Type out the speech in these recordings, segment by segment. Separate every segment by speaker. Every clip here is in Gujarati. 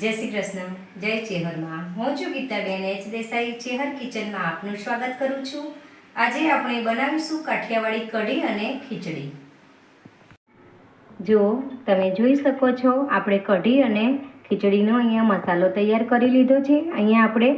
Speaker 1: જય શ્રી કૃષ્ણ, જય ચેહરમાં. હું છું ગીતાબેન એચ દેસાઈ, ચેહર કિચનમાં આપનું સ્વાગત કરું છું. આજે આપણે બનાવીશું કાઠિયાવાડી કઢી અને ખીચડી. જો તમે જોઈ શકો છો, આપણે કઢી અને ખીચડીનો અહીંયા મસાલો તૈયાર કરી લીધો છે. અહીંયા આપણે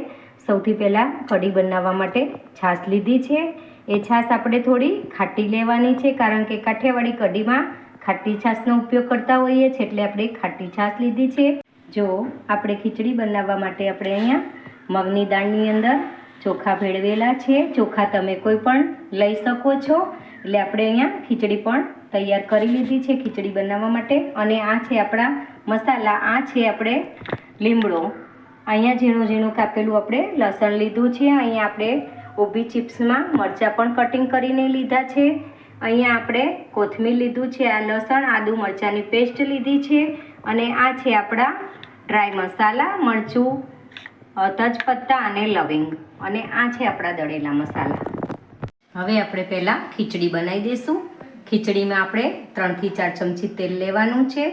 Speaker 1: સૌથી પહેલાં કઢી બનાવવા માટે છાશ લીધી છે. એ છાશ આપણે થોડી ખાટી લેવાની છે, કારણ કે કાઠિયાવાડી કઢીમાં ખાટી છાશનો ઉપયોગ કરતા હોઈએ છીએ, એટલે આપણે ખાટી છાશ લીધી છે. જો આપણે ખીચડી બનાવવા માટે આપણે અહીંયા મગની દાળની અંદર ચોખા ભેળવેલા છે. ચોખા તમે કોઈ પણ લઈ શકો છો. એટલે આપણે અહીંયા ખીચડી પણ તૈયાર કરી લીધી છે ખીચડી બનાવવા માટે. અને આ છે આપણા મસાલા, આ છે આપણે લીમડો. અહીંયા ઝીણું ઝીણું કાપેલું આપણે લસણ લીધું છે. અહીંયા આપણે ઊભી ચિપ્સમાં મરચાં પણ કટિંગ કરીને લીધા છે. અહીંયા આપણે કોથમીર લીધું છે, આ લસણ, આદુ મરચાંની પેસ્ટ લીધી છે. અને આ છે આપણા ડ્રાય મસાલા મરચું તજપત્તા અને લવિંગ. અને આ છે આપણા દળેલા મસાલા હવે આપણે પહેલાં ખીચડી બનાવી દઈશું. ખીચડીમાં આપણે ત્રણથી ચાર ચમચી તેલ લેવાનું છે.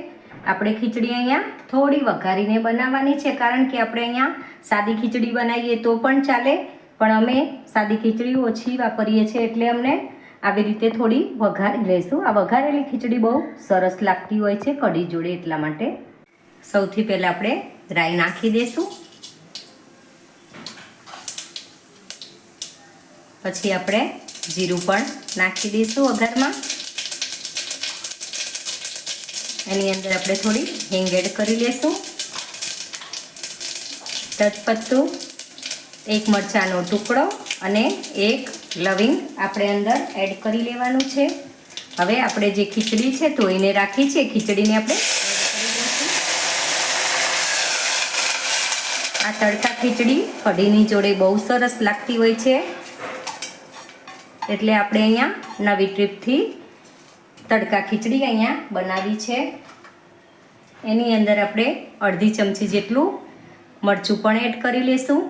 Speaker 1: આપણે ખીચડી અહીંયા થોડી વઘારીને બનાવવાની છે, કારણ કે આપણે અહીંયા સાદી ખીચડી બનાવીએ તો પણ ચાલે. પણ અમે સાદી ખીચડી ઓછી વાપરીએ છીએ એટલે અમને આવી રીતે થોડી વઘારી લઈશું આ વઘારેલી ખીચડી બહુ સરસ લાગતી હોય છે કઢી જોડે એટલા માટે. સૌથી પહેલાં આપણે રાઈ નાખી દઈશું પછી આપણે જીરું પણ નાખી દઈશું વઘારમાં એની અંદર આપણે થોડી હિંગ એડ કરી લઈશું તજપત્તું, એક મરચાંનો ટુકડો અને એક લવિંગ આપણે અંદર એડ કરી લેવાનું છે. હવે આપણે જે ખીચડી છે ધોઈને રાખી છે ખીચડીને આપણે. આ તડકા ખીચડી કઢીની જોડે બહુ સરસ લાગતી હોય છે. એટલે આપણે અહીંયા નવી ટ્રીપથી તડકા ખીચડી અહીંયા બનાવી છે. એની અંદર આપણે અડધી ચમચી જેટલું મરચું પણ એડ કરી લેશું.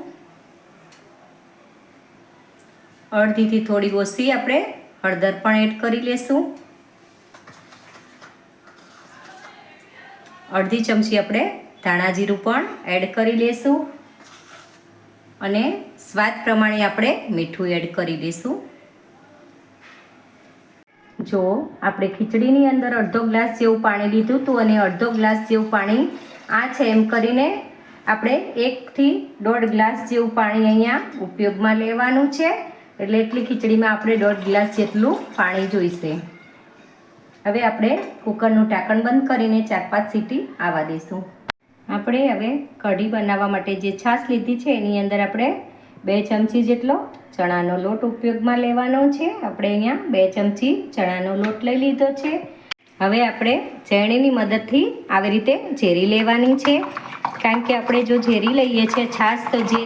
Speaker 1: અડધીથી થોડી ઓછી આપણે હળદર પણ એડ કરી લેશું. અડધી ચમચી આપણે ધાણા જીરું પણ એડ કરી લેશું. અને સ્વાદ પ્રમાણે આપણે મીઠું એડ કરી લઈશું જો આપણે ખીચડીની અંદર અડધો ગ્લાસ જેવું પાણી લીધું હતું અને અડધો ગ્લાસ જેવું પાણી આ છે એમ કરીને આપણે એકથી દોઢ ગ્લાસ જેવું પાણી અહીંયા ઉપયોગમાં લેવાનું છે. એટલે એટલી ખીચડીમાં આપણે દોઢ ગ્લાસ જેટલું પાણી જોઈશે. હવે આપણે કુકરનું ઢાંકણ બંધ કરીને ચાર પાંચ સીટી આવવા દઈશું. આપણે હવે કઢી બનાવવા માટે જે છાશ લીધી છે, એની અંદર આપણે બે ચમચી જેટલો ચણાનો લોટ ઉપયોગમાં લેવાનો છે. આપણે અહીંયા બે ચમચી ચણાનો લોટ લઈ લીધો છે. હવે આપણે ચેણીની મદદથી આવી રીતે ઝેરી લેવાની છે. કારણ કે આપણે જો ઝેરી લઈએ છીએ, છાશ, તો જે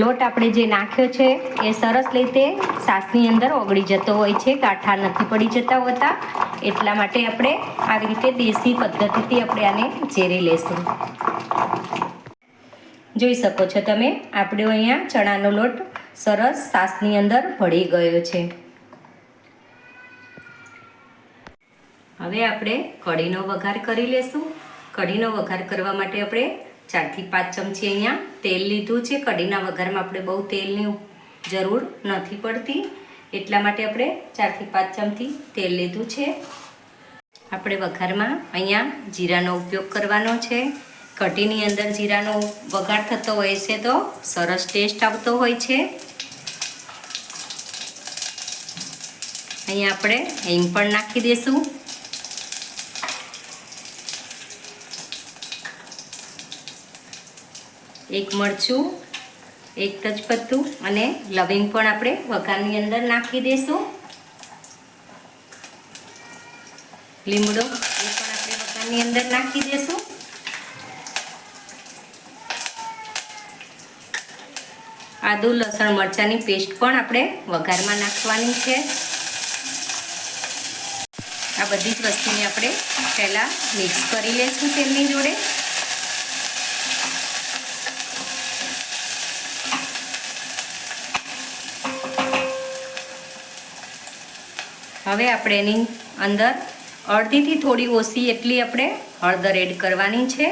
Speaker 1: લોટ આપણે જે નાખ્યો છે, એ સરસ રીતે સાસની અંદર ઓગળી જતો હોય છે કાંઠા નથી પડી જતા હોતા. એટલા માટે આપણે આવી રીતે દેશી પદ્ધતિથી આપણે આને ઝેરી લેશું. જોઈ શકો છો તમે, આપણે અહીંયા ચણાનો લોટ સરસ સાસની અંદર ભળી ગયો છે. હવે આપણે કઢીનો વઘાર કરી લેશું. કઢીનો વઘાર કરવા માટે આપણે ચારથી પાંચ ચમચી અહીંયા તેલ લીધું છે. કઢીના વઘારમાં આપણે બહુ તેલની જરૂર નથી પડતી. એટલા માટે આપણે ચારથી પાંચ ચમચી તેલ લીધું છે. આપણે વઘારમાં અહીંયા જીરાનો ઉપયોગ કરવાનો છે. કઢીની અંદર જીરાનો વઘાર થતો હોય છે તો સરસ ટેસ્ટ આવતો હોય છે. અહીંયા આપણે હિંગ પણ નાખી દઈશું એક મરચું, એક તજપત્તું અને લવિંગ પણ આપણે વઘારની અંદર નાખી દઈશું લીમડો એ પણ આપણે વઘારની અંદર નાખી દઈશું આદુ, લસણ, મરચાંની પેસ્ટ પણ આપણે વઘારમાં નાખવાની છે. આ બધી જ વસ્તુને આપણે પહેલાં મિક્સ કરી લઈશું તેમની જોડે. હવે આપણે એની અંદર અડધીથી થોડી ઓછી એટલી આપણે હળદર એડ કરવાની છે.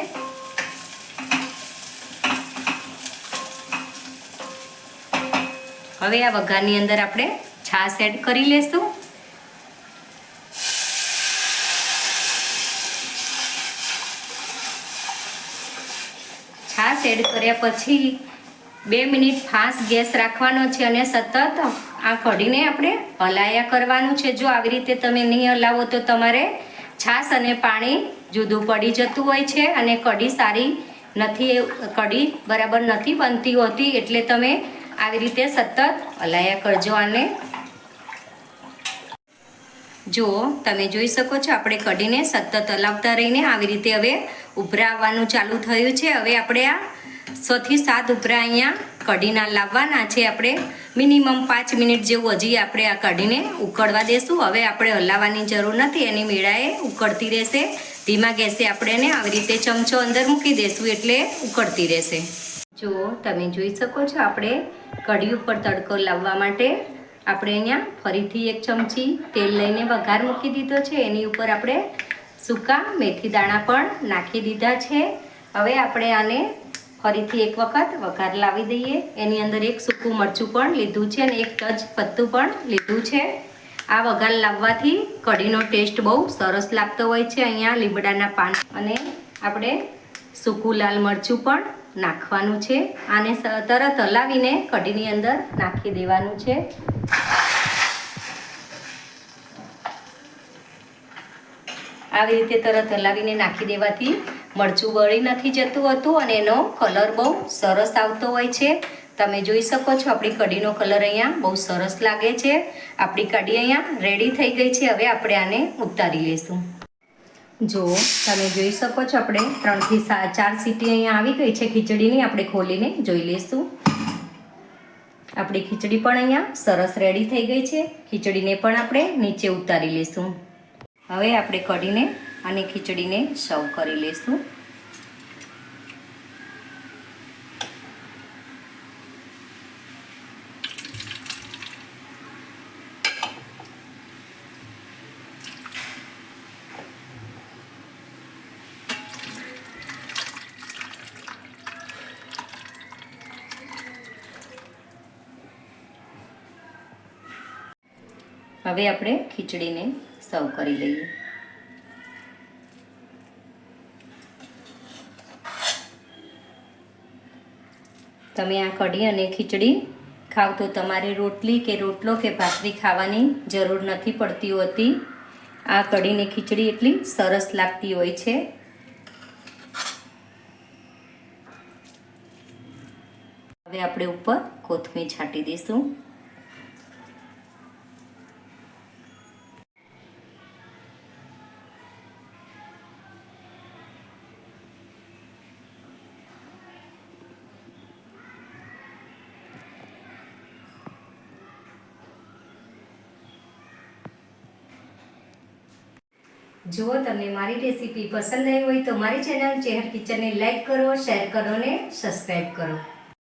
Speaker 1: હવે આ વઘારની અંદર આપણે છાશ એડ કરી લેશું. છાશ એડ કર્યા પછી બે મિનિટ ફાસ્ટ ગેસ રાખવાનો છે અને સતત આ કઢીને આપણે હલાયા કરવાનું છે. જો આવી રીતે તમે નહીં હલાવો તો તમારે છાશ અને પાણી જુદું પડી જતું હોય છે અને કઢી સારી નથી કઢી બરાબર નથી બનતી હોતી એટલે તમે આવી રીતે સતત હલાયા કરજો આને જો તમે જોઈ શકો છો આપણે કઢીને સતત હલાવતા રહીને આવી રીતે હવે ઉભરા આવવાનું ચાલુ થયું છે. હવે આપણે આ છથી સાત ઉભરા અહીંયા કઢીના લાવવાના છે આપણે. મિનિમમ પાંચ મિનિટ જેવું હજી આપણે આ કઢીને ઉકળવા દેશું. હવે આપણે હલાવવાની જરૂર નથી, એની મેળાએ ઉકળતી રહેશે. ધીમા ગેસે આપણે એને આવી રીતે ચમચો અંદર મૂકી દેશું એટલે ઉકળતી રહેશે. જો તમે જોઈ શકો છો આપણે કઢી ઉપર તડકો લાવવા માટે આપણે અહીંયા ફરીથી એક ચમચી તેલ લઈને વઘાર મૂકી દીધો છે. એની ઉપર આપણે સૂકા મેથી દાણા પણ નાખી દીધા છે. હવે આપણે આને ફરીથી એક વખત વઘાર લાવી દઈએ. એની અંદર એક સૂકું મરચું પણ લીધું છે અને એક તજ પત્તું પણ લીધું છે. આ વઘાર લાવવાથી કઢીનો ટેસ્ટ બહુ સરસ લાગતો હોય છે અહીંયા લીમડાના પાન અને આપણે સૂકું લાલ મરચું પણ નાખવાનું છે. આને તરત હલાવીને કઢીની અંદર નાખી દેવાનું છે. આવી રીતે તરત હલાવીને નાખી દેવાથી મરચું બળી નથી જતું હતું અને એનો કલર બહુ સરસ આવતો હોય છે. તમે જોઈ શકો છો આપણી કઢીનો કલર અહીંયા બહુ સરસ લાગે છે. આપણી કઢી અહીંયા રેડી થઈ ગઈ છે. હવે આપણે આને ઉતારી લઈશું જો, તમે જોઈ શકો છો આપણે ત્રણથી ચાર સીટી અહીંયા આવી ગઈ છે ખીચડીની. આપણે ખોલીને જોઈ લઈશું આપણી ખીચડી પણ અહીંયા સરસ રેડી થઈ ગઈ છે. ખીચડીને પણ આપણે નીચે ઉતારી લઈશું હવે આપણે કઢીને અને ખીચડીને સર્વ કરી લઈશું હવે આપણે ખીચડીને સર્વ કરી લઈએ. તમે આ કઢી અને ખીચડી ખાવ તો તમારે રોટલી કે રોટલો કે ભાખરી ખાવાની જરૂર નથી પડતી હોતી. આ કઢીને ખીચડી એટલી સરસ લાગતી હોય છે. હવે આપણે ઉપર કોથમીર છાંટી દઈશું. જો તમને મારી રેસીપી પસંદ આવી હોય તો મારી ચેનલ ચેહર કિચનને લાઈક કરો, શેર કરો ને સબસ્ક્રાઈબ કરો.